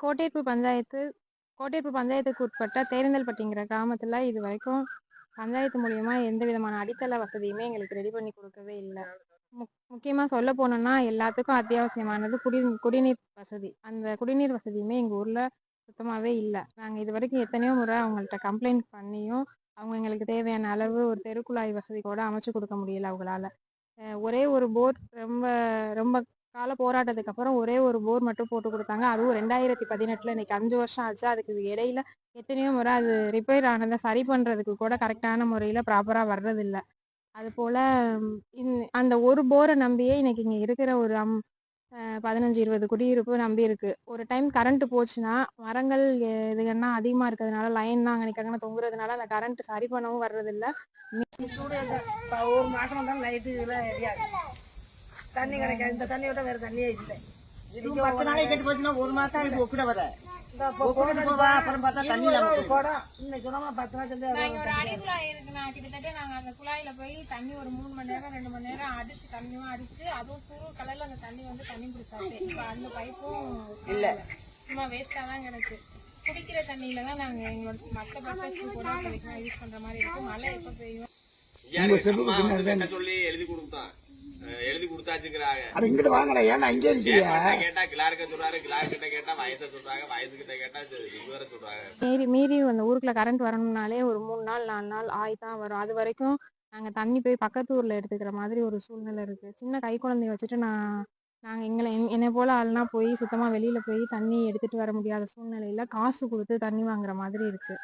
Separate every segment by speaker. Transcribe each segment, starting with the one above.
Speaker 1: கோட்டையப்பு பஞ்சாயத்து கோட்டையப்பு பஞ்சாயத்துக்கு உட்பட்ட தேர்ந்தல்பட்டிங்கிற கிராமத்தில் இது வரைக்கும் பஞ்சாயத்து மூலியமா எந்த விதமான அடித்தள வசதியுமே எங்களுக்கு ரெடி பண்ணி கொடுக்கவே இல்லை. முக் முக்கியமாக சொல்ல போனோம்னா எல்லாத்துக்கும் அத்தியாவசியமானது குடி குடிநீர் வசதி. அந்த குடிநீர் வசதியுமே எங்கள் ஊரில் சுத்தமாகவே இல்லை. நாங்கள் இது வரைக்கும் எத்தனையோ முறை அவங்கள்ட்ட கம்ப்ளைண்ட் பண்ணியும் அவங்க எங்களுக்கு தேவையான அளவு ஒரு தெருக்குழாய் வசதி கூட அமைச்சு கொடுக்க முடியல அவங்களால. ஒரே ஒரு போர் ரொம்ப ரொம்ப கால போராட்டத்துக்கு அப்புறம் ஒரே ஒரு போர் மட்டும் போட்டு கொடுத்தாங்க. அதுவும் ரெண்டாயிரத்தி பதினெட்டுல இன்னைக்கு அஞ்சு வருஷம் ஆச்சு. அதுக்கு இடையில எத்தனையோ முறை அது ரிப்பேர் ஆனதை சரி பண்றதுக்கு கூட கரெக்டான முறையில ப்ராப்பரா வர்றதில்ல. அது போல அந்த ஒரு போரை நம்பியே இன்னைக்கு இங்க இருக்கிற ஒரு அம் பதினஞ்சு இருபது குடியிருப்பு நம்பி இருக்கு. ஒரு டைம் கரண்ட் போச்சுன்னா மரங்கள் இது இதுகன்னா அதிகமா இருக்கிறதுனால லைன் அங்கே நிற்காங்கன்னா தொங்குறதுனால அந்த கரண்ட் சரி பண்ணவும் வர்றதில்லை.
Speaker 2: இப்போ ஒரு மாசம் தான் லைட்டு இதெல்லாம் தண்ணி கிடைக்காது. இந்த தண்ணி விட வேற தண்ணியே இல்லை.
Speaker 3: இதுவும் பத்து நாளைக்கு கெட்டு போச்சுன்னா ஒரு மாசம் இதுக்கு ஒப்பிட வர. அப்புறம் பார்த்தா தண்ணி
Speaker 2: இன்னைக்கு பத்து நாள்
Speaker 4: கிட்டத்தட்ட நாங்க அந்த குழாயில போய் தண்ணி ஒரு மூணு மணி நேரம் ரெண்டு மணி நேரம் அடிச்சு தண்ணியும் அடிச்சு அதுவும் துரு கலர்ல அந்த தண்ணி வந்து தண்ணி பிடிச்சாச்சு இப்ப அந்த பைப்பும்
Speaker 3: இல்ல.
Speaker 4: சும்மா வேஸ்டா தான் கிடக்கு. குடிக்கிற தண்ணியில தான் நாங்க எங்களோட மற்ற பர்பஸ்க்கு கூட யூஸ் பண்ற மாதிரி இருக்கு. மழை எப்ப பெய்யும்?
Speaker 5: சொல்லி எழுதி கொடுத்தான். எழுதி கொடுத்தாச்சுங்கிறாங்க.
Speaker 6: அது இங்கிட்டு வாங்கல ஏன்னா இங்கே இருக்கியா?
Speaker 5: கேட்டா கேட்டா கிளார்க்க சொல்றாரு கிளார்க் கிட்ட கேட்டா வயசை சொல்றாங்க வயசு கிட்ட கேட்டா இதுவரை சொல்றாங்க.
Speaker 1: மீறி மீறி அந்த ஊருக்குள்ள கரண்ட் வரணும்னாலே ஒரு மூணு நாள் நாலு நாள் ஆகி தான் வரும். அது வரைக்கும் நாங்க தண்ணி போய் பக்கத்து ஊர்ல எடுத்துக்கிற மாதிரி ஒரு சூழ்நிலை இருக்கு. சின்ன கை குழந்தைய வச்சுட்டு நான் நாங்க எங்களை என்- என்னை போல ஆள்னா போய் சுத்தமா வெளியில போய் தண்ணி எடுத்துட்டு வர முடியாத சூழ்நிலையில காசு கொடுத்து தண்ணி வாங்குற மாதிரி இருக்கு.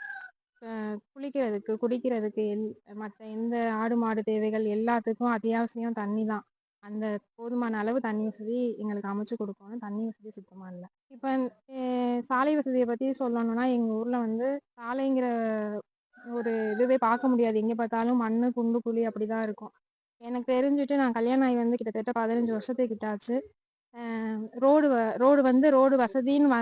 Speaker 1: குளிக்கிறதுக்கு குடிக்கிறதுக்கு எல் மற்ற எந்த ஆடு மாடு தேவைகள் எல்லாத்துக்கும் அத்தியாவசியம் தண்ணி தான் அந்த போதுமான அளவு தண்ணி வசதி எங்களுக்கு அமைச்சு கொடுக்கணும். தண்ணி வசதி சுத்தமா இல்லை. இப்போ சாலை வசதியை பற்றி சொல்லணும்னா எங்கள் ஊரில் வந்து சாலைங்கிற ஒரு இதுவே பார்க்க முடியாது. எங்கே பார்த்தாலும் மண் குண்டு குழி அப்படி தான் இருக்கும். எனக்கு தெரிஞ்சுட்டு நான் கல்யாணம் ஆகி வந்து கிட்டத்தட்ட பதினஞ்சு வருஷத்துக்கிட்ட ஆச்சு ரோடு ரோடு வந்து ரோடு வசதின்னு வ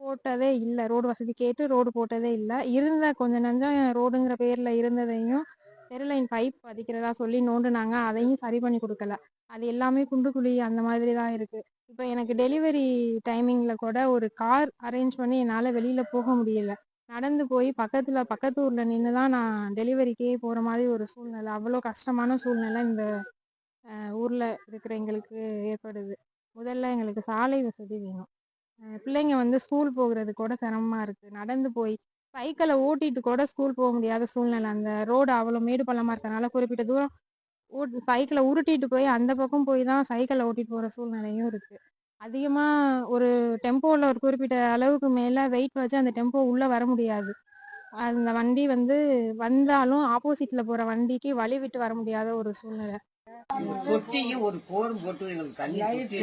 Speaker 1: போட்டதே இல்லை. ரோடு வசதி கேட்டு ரோடு போட்டதே இல்லை. இருந்த கொஞ்சம் நஞ்சம் ரோடுங்கிற பேரில் இருந்ததையும் தெருலைன் பைப் பதிக்கிறதா சொல்லி நோண்டுனாங்க அதையும் சரி பண்ணி கொடுக்கல. அது எல்லாமே குண்டு குழி அந்த மாதிரி தான் இருக்கு. இப்போ எனக்கு டெலிவரி டைமிங்கில் கூட ஒரு கார் அரேஞ்ச் பண்ணி என்னால் வெளியில் போக முடியல. நடந்து போய் பக்கத்தில் பக்கத்து ஊரில் நின்று தான் நான் டெலிவரிக்கே போகிற மாதிரி ஒரு சூழ்நிலை அவ்வளோ கஷ்டமான சூழ்நிலை இந்த ஊரில் இருக்கிற எங்களுக்கு ஏற்படுது. முதல்ல எங்களுக்கு சாலை வசதி வேணும். பிள்ளைங்க வந்து ஸ்கூல் போகிறது கூட சிரமமாக இருக்குது நடந்து போய் சைக்கிளை ஓட்டிட்டு கூட ஸ்கூல் போக முடியாத சூழ்நிலை. அந்த ரோடு அவ்வளோ மேடு பள்ளமாக இருக்கறனால குறிப்பிட்ட தூரம் ஓட் சைக்கிளை உருட்டிட்டு போய் அந்த பக்கம் போய் தான் சைக்கிளை ஓட்டிட்டு போகிற சூழ்நிலையும் இருக்குது அதிகமாக ஒரு டெம்போவில் ஒரு குறிப்பிட்ட அளவுக்கு மேலே வெயிட் வச்சு அந்த டெம்போ உள்ளே வர முடியாது. அந்த வண்டி வந்து வந்தாலும் ஆப்போசிட்டில் போகிற வண்டிக்கு வழி விட்டு வர முடியாத ஒரு சூழ்நிலை.
Speaker 3: தொட்டிக்கு ஒரு போரும் போட்டு எங்களுக்கு தண்ணி தொட்டி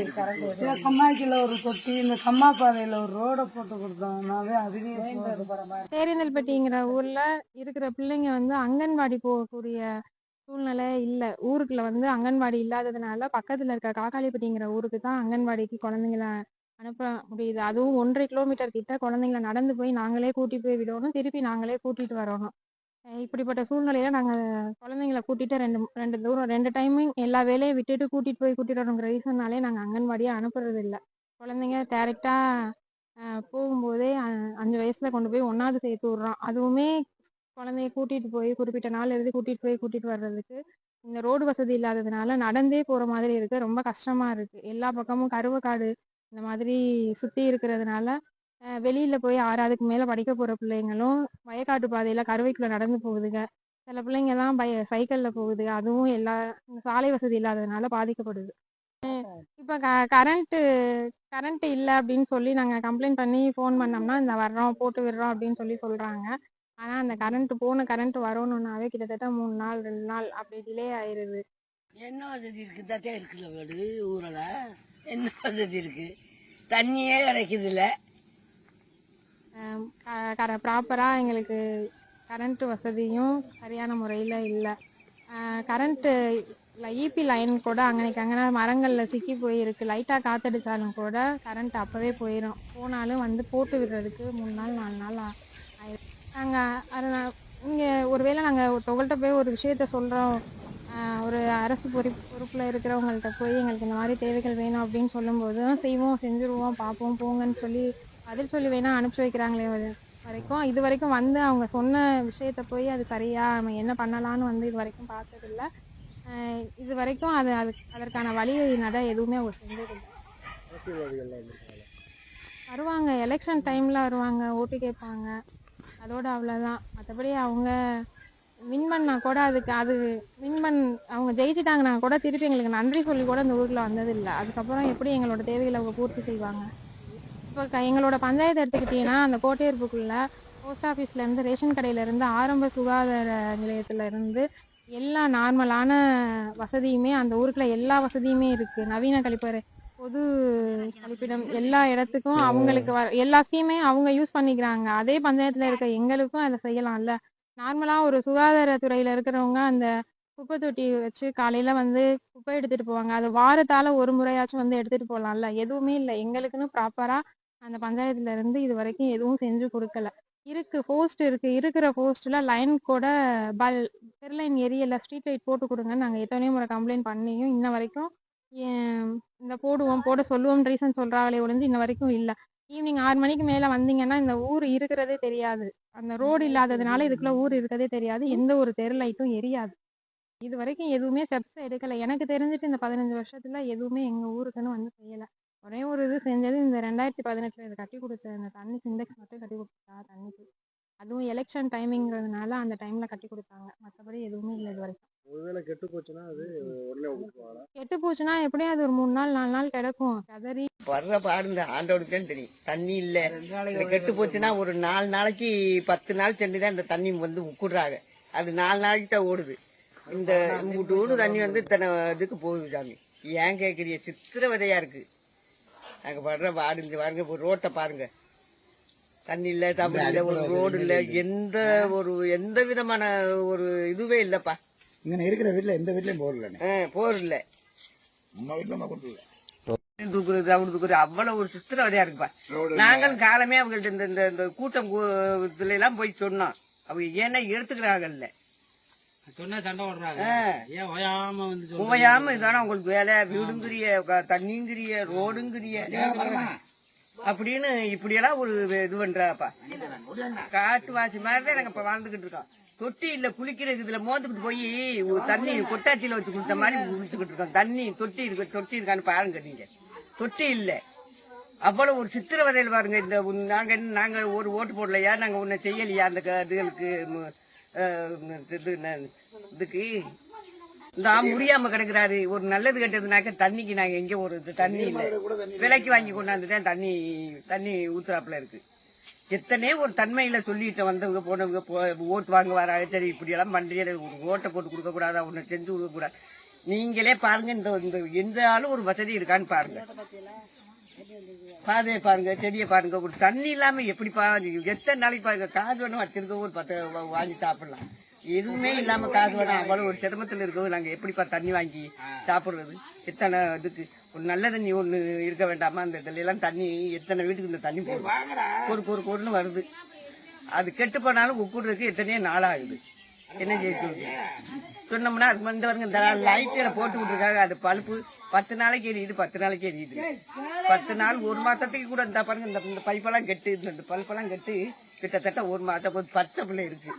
Speaker 2: இந்த கம்மாய்க்கில் ஒரு தொட்டி இந்த கம்மா பாதையில் ஒரு ரோடை போட்டு கொடுத்தோம்னாவே அதுவே
Speaker 1: ஊரில் இருக்கிற பிள்ளைங்க வந்து அங்கன்வாடி போகக்கூடிய சூழ்நிலை இல்லை. ஊருக்குள்ள வந்து அங்கன்வாடி இல்லாததுனால பக்கத்தில் இருக்க காக்காளிப்பட்டிங்கிற ஊருக்கு தான் அங்கன்வாடிக்கு குழந்தைங்கள அனுப்ப முடியுது. அதுவும் ஒன்றரை கிலோமீட்டர் கிட்ட குழந்தைங்கள நடந்து போய் நாங்களே கூட்டி போய் விடணும். திருப்பி நாங்களே கூட்டிட்டு வரணும். இப்படிப்பட்ட சூழ்நிலையில நாங்கள் குழந்தைங்கள கூட்டிட்டு ரெண்டு ரெண்டு தூரம் ரெண்டு டைமும் எல்லா வேலையும் விட்டுட்டு கூட்டிட்டு போய் கூட்டிட்டு வரணுங்கிற ரீசன்னாலே நாங்கள் அங்கன்வாடியை அனுப்புறது இல்லை குழந்தைங்க டேரெக்டாக போகும்போதே அ- அஞ்சு வயசுல கொண்டு போய் ஒன்றாவது சேர்த்து விட்றோம். அதுவுமே குழந்தைய கூட்டிட்டு போய் குறிப்பிட்ட நாள் எழுதி கூட்டிட்டு போய் கூட்டிட்டு வர்றதுக்கு இந்த ரோடு வசதி இல்லாததுனால நடந்தே போற மாதிரி இருக்கு. ரொம்ப கஷ்டமா இருக்கு. எல்லா பக்கமும் கருவக்காடு இந்த மாதிரி சுத்தி இருக்கிறதுனால வெளியில போய் ஆறாவதுக்கு மேல படிக்க போற பிள்ளைங்களும் வயக்காட்டு பாதையில கருவைக்குள்ள நடந்து போகுதுங்க. சில பிள்ளைங்க தான் பய சைக்கிள்ல போகுது. அதுவும் எல்லா சாலை வசதி இல்லாததுனால பாதிக்கப்படுது. இப்போ க கரண்ட்டு கரண்ட் இல்லை அப்படின்னு சொல்லி நாங்கள் கம்ப்ளைண்ட் பண்ணி ஃபோன் பண்ணோம்னா இந்த வர்றோம் போட்டு விடுறோம் அப்படின்னு சொல்லி சொல்கிறாங்க ஆனால் அந்த கரண்ட் போன கரண்ட் வரணுன்னாவே கிட்டத்தட்ட மூணு நாள் ரெண்டு நாள் அப்படி டிலே ஆயிடுது
Speaker 3: என்ன வசதி இருக்கு? தத்தே இருக்குல்ல வீடு ஊரில்? என்ன வசதி இருக்கு? தண்ணியே கிடைக்குது இல்ல
Speaker 1: கர ப்ராப்பராக எங்களுக்கு கரண்ட்டு வசதியும் சரியான முறையில் இல்லை. கரண்ட்டு இபி லைன் கூட அங்கனைக்கு அங்கே மரங்களில் சிக்கி போயிருக்கு. லைட்டாக காற்றடிச்சாலும் கூட கரண்ட் அப்போவே போயிடும் போனாலும் வந்து போட்டு விடுறதுக்கு மூணு நாள் நாலு நாள் ஆ- ஆயிடும் நாங்கள் அதை இங்கே ஒருவேளை நாங்கள் ஒருத்தவங்கள்ட்ட போய் ஒரு விஷயத்த சொல்கிறோம் ஒரு அரசு பொறுப்பு பொறுப்பில் இருக்கிறவங்கள்ட்ட போய் எங்களுக்கு இந்த மாதிரி தேவைகள் வேணும் அப்படின்னு சொல்லும்போது செய்வோம் செஞ்சுருவோம் பார்ப்போம் போங்கன்னு சொல்லி பதில் சொல்லி வேணா அனுப்பிச்சி வைக்கிறாங்களே வர- வரைக்கும். இது வரைக்கும் வந்து அவங்க சொன்ன விஷயத்த போய் அது சரியா நம்ம என்ன பண்ணலாம்னு வந்து இது வரைக்கும் பார்த்ததில்ல. இது வரைக்கும் அது அது அதற்கான வழி நட எதுவுமே அவங்க செஞ்சதில்லை. வருவாங்க. எலெக்ஷன் டைமில் வருவாங்க. ஓட்டு கேட்பாங்க. அதோட அவ்வளோதான் மற்றபடி அவங்க வின் பண்ணா கூட அதுக்கு அது வின் பண் அவங்க ஜெயிச்சிட்டாங்கன்னா கூட திருப்பி எங்களுக்கு நன்றி சொல்லி கூட இந்த ஊரில் வந்ததில்லை. அதுக்கப்புறம் எப்படி எங்களோட தேவைகளை அவங்க பூர்த்தி செய்வாங்க? இப்போ எங்களோட பஞ்சாயத்து எடுத்துக்கிட்டிங்கன்னா அந்த கோட்டையர்ப்புக்குள்ள போஸ்ட் ஆஃபீஸ்லேருந்து ரேஷன் கடையிலேருந்து ஆரம்ப சுகாதார நிலையத்துல எல்லா நார்மலான வசதியுமே அந்த ஊருக்குள்ள எல்லா வசதியுமே இருக்குது நவீன கழிப்பறை பொது கழிப்பிடம் எல்லா இடத்துக்கும் அவங்களுக்கு வர எல்லா அவங்க யூஸ் பண்ணிக்கிறாங்க. அதே பஞ்சாயத்தில் இருக்க எங்களுக்கும் அதை செய்யலாம்ல. நார்மலாக ஒரு சுகாதாரத்துறையில் இருக்கிறவங்க அந்த குப்பை தொட்டி வச்சு காலையில் வந்து குப்பை எடுத்துகிட்டு போவாங்க. அது வாரத்தால் ஒரு முறையாச்சும் வந்து எடுத்துகிட்டு போகலாம்ல எதுவுமே இல்லை. எங்களுக்குன்னு ப்ராப்பராக அந்த பஞ்சாயத்துல இருந்து இது வரைக்கும் எதுவும் செஞ்சு கொடுக்கல. இருக்கு போஸ்ட் இருக்கு. இருக்கிற போஸ்ட்ல லைன் கூட பல் பெர்லைன் எரியல ஸ்ட்ரீட் லைட் போட்டு கொடுங்கன்னு நாங்கள் எத்தனையோ முறை கம்ப்ளைண்ட் பண்ணியும் இன்ன வரைக்கும் ஏன் இந்த போடுவோம் போட சொல்லுவோம் ரீசன் சொல்றாங்களே ஒழிஞ்சு இன்ன வரைக்கும் இல்லை. ஈவினிங் ஆறு மணிக்கு மேலே வந்தீங்கன்னா இந்த ஊர் இருக்கிறதே தெரியாது. அந்த ரோடு இல்லாததுனால இதுக்குள்ள ஊர் இருக்கிறதே தெரியாது. எந்த ஒரு தெரு லைட்டும் எரியாது. இது வரைக்கும் எதுவுமே ஸ்டெப்ஸ் எடுக்கல. எனக்கு தெரிஞ்சுட்டு இந்த பதினஞ்சு வருஷத்துல எதுவுமே எங்க ஊருக்குன்னு வந்து செய்யல. ஒரே ஒரு இது செஞ்சது இந்த ரெண்டாயிரத்தி பதினெட்டுல இது கட்டி கொடுத்த இந்த தண்ணி சிண்டெக்ஸ் மட்டும் கட்டி கொடுத்தா தண்ணிக்கு. அதுவும் எலெக்ஷன் டைமிங்கிறதுனால அந்த டைம்ல கட்டி கொடுத்தாங்க. மற்றபடி எதுவுமே இல்லை இது வரைக்கும்.
Speaker 6: ஒருவேளை கெட்டு போச்சுன்னா அது
Speaker 1: கெட்டு போச்சுன்னா எப்படியும் அது ஒரு மூணு நாள் நாலு நாள் கிடக்கும்? கதறி
Speaker 3: வர்ற பாடு இந்த ஆண்டோடுக்கு தான் தெரியும். தண்ணி இல்ல. கெட்டு போச்சுன்னா ஒரு நாலு நாளைக்கு பத்து நாள் சென்று தான் இந்த தண்ணி வந்து உக்குடுறாங்க. அது நாலு நாளைக்கு தான் ஓடுது. இந்த மூட்டு தண்ணி வந்து இத்தனை இதுக்கு போகுது சாமி. ஏன் கேட்குறீங்க சித்திரவதையா இருக்கு. நாங்க படுற பாடு இந்த பாருங்க ஒரு ரோட்டை பாருங்க. தண்ணி இல்ல தமிழ் இல்ல ஒரு ரோடு இல்ல எந்த ஒரு எந்த விதமான ஒரு இதுவே இல்லப்பா.
Speaker 6: இங்க இருக்கிற வீட்டுல எந்த வீட்லயும் போடலண்ணே
Speaker 3: ஆ, போர் இல்ல.
Speaker 6: நம்ம வீட்டுல
Speaker 3: தூக்குறது அவனு தூக்குறது அவ்வளவு ஒரு சித்திரவதையா இருக்குப்பா. நாங்கள் காலமே அவங்கள்ட்ட இந்த இந்த இந்த கூட்டம் இதுல எல்லாம் போய் சொன்னோம். அவங்க ஏன்னா எடுத்துக்கிறாங்கல்ல
Speaker 7: சொன்னா சண்டை ஓடுறாங்க
Speaker 3: ஆ.
Speaker 7: ஏன் ஓயாம
Speaker 3: இதான உங்களுக்கு வேலை? வீடுங்கிறிய தண்ணிங்கிறிய ரோடுங்கிறிய. அப்படின்னு இப்படியெல்லாம் ஒரு இது பண்றாப்பா. காட்டுவாசி மாதிரி தான் நாங்க இப்ப வாழ்ந்துகிட்டு இருக்கோம். தொட்டி இல்ல குளிக்கிறதுக்கு இதுல மோந்துக்கிட்டு போய் தண்ணி கொட்டாச்சியில வச்சு கொடுத்த மாதிரி குளிச்சுக்கிட்டு இருக்கோம். தண்ணி தொட்டி இருக்கு தொட்டி இருக்கான்னு பாருங்க நீங்க. தொட்டி இல்ல. அவ்வளவு ஒரு சித்திரவதையில் பாருங்க இந்த உன்- நாங்க ஒரு ஓட்டு போடலையா? நாங்க உன்னை செய்யலையா அந்த இதுகளுக்கு? இது இதுக்கு இந்த ஆ முடியாம கிடக்குறாரு. ஒரு நல்லது கெட்டதுனாக்க தண்ணிக்கு நாங்க எங்க ஒரு தண்ணி இல்ல. விலைக்கு வாங்கி கொண்டாந்துட்டேன் தண்ணி தண்ணி ஊத்துறாப்புல இருக்கு. எத்தனை ஒரு தன்மையில சொல்லிட்டு வந்தவங்க போனவங்க ஓட்டு வாங்க வராங்க சரி இப்படி எல்லாம் பண்றீங்க ஒரு ஓட்டை போட்டு கொடுக்க கூடாதா? ஒன்னு செஞ்சு கொடுக்க கூடாது? நீங்களே பாருங்க இந்த இந்த எந்த ஆளும் ஒரு வசதி இருக்கான்னு பாருங்க. பாதையை பாருங்க செடியை பாருங்க ஒரு தண்ணி இல்லாம எப்படிப்பா எத்தனை நாளைக்கு பாருங்க காசு வேணும் வச்சிருக்க ஒரு பத்து வாங்கி சாப்பிடலாம். எதுவுமே இல்லாம காசு வேணும் அவ்வளவு ஒரு சிரமத்துல இருக்கவும் நாங்க எப்படிப்பா தண்ணி வாங்கி சாப்பிடுறது? எத்தனை இதுக்கு ஒரு நல்ல தண்ணி ஒண்ணு இருக்க வேண்டாமா? அந்த இதுல எல்லாம் தண்ணி எத்தனை வீட்டுக்கு இந்த தண்ணி போடும் ஒரு ஒரு பொருள் வருது. அது கெட்டு போனாலும் உக்குடுறதுக்கு எத்தனையோ நாள் ஆகுது. என்ன செய்ய சொன்னோம்னா அது வந்து வருங்க இந்த லைட்டில போட்டு விட்டுருக்காங்க அது பழுப்பு. பத்து நாளைக்கு எரியுது பத்து நாளைக்கு எரியுது பத்து நாள் ஒரு மாசத்துக்கு கூட இந்த பாருங்க இந்த இந்த பைப்பெல்லாம் கெட்டு இந்த இந்த பல்பெல்லாம் கெட்டு கிட்டத்தட்ட ஒரு மாசம் ஒரு பச்சை பிள்ளை இருக்கு.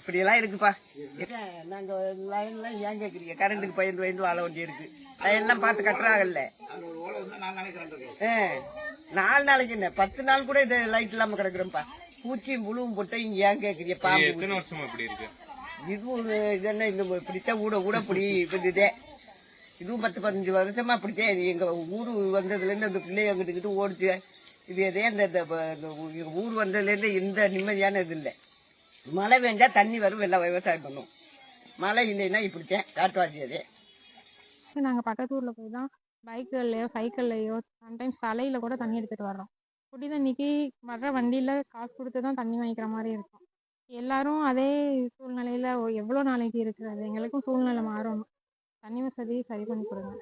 Speaker 3: இப்படியெல்லாம் இருக்குப்பா. நாங்க லைன்லாம் ஏன் கேக்குறீங்க? கரண்ட்டுக்கு பயந்து பயந்து வாழ வேண்டி இருக்கு லைன்லாம் பார்த்து கட்டுறாங்கல்ல ஆ, நாலு நாளைக்கு என்ன? பத்து நாள் கூட இது லைட் இல்லாம கிடக்குறோம்ப்பா. பூச்சியும் புழுவும் போட்டு இங்க ஏன் கேக்குறீங்க? பாம்பு
Speaker 5: எத்தனை வருஷமா இப்படி இருக்கு?
Speaker 3: இது ஒரு இது இந்த இப்படித்தான் ஊட ஊட இப்படி இருந்ததே. இதுவும் பத்து பதினஞ்சு வருஷமா அப்படித்தான் இது. எங்கள் ஊர் வந்ததுலேருந்து அந்த பிள்ளைய அங்கிட்டு ஓடிச்சு. இது எதே அந்த இந்த ஊர் வந்ததுலேருந்து இந்த எந்த நிம்மதியான இது இல்லை. மழை பெஞ்சா தண்ணி வரும் எல்லாம் விவசாயம் பண்ணும். மழை இல்லைன்னா இப்படித்தான் காட்டுவாசி அதே
Speaker 1: நாங்கள் பக்கத்து ஊரில் போய் தான் பைக்குகள்லையோ சைக்கிள்லையோ சம்டைம்ஸ் தலையில் கூட தண்ணி எடுத்துகிட்டு வர்றோம். குடி தண்ணிக்கு வர்ற வண்டியில் காசு கொடுத்து தான் தண்ணி வாங்கிக்கிற மாதிரி இருக்கும். எல்லாரும் அதே சூழ்நிலையில் எவ்வளோ நாளைக்கு இருக்கிறது? எங்களுக்கும் சூழ்நிலை மாறணும் தண்ணி வசதி சரி பண்ணி கொடுங்க.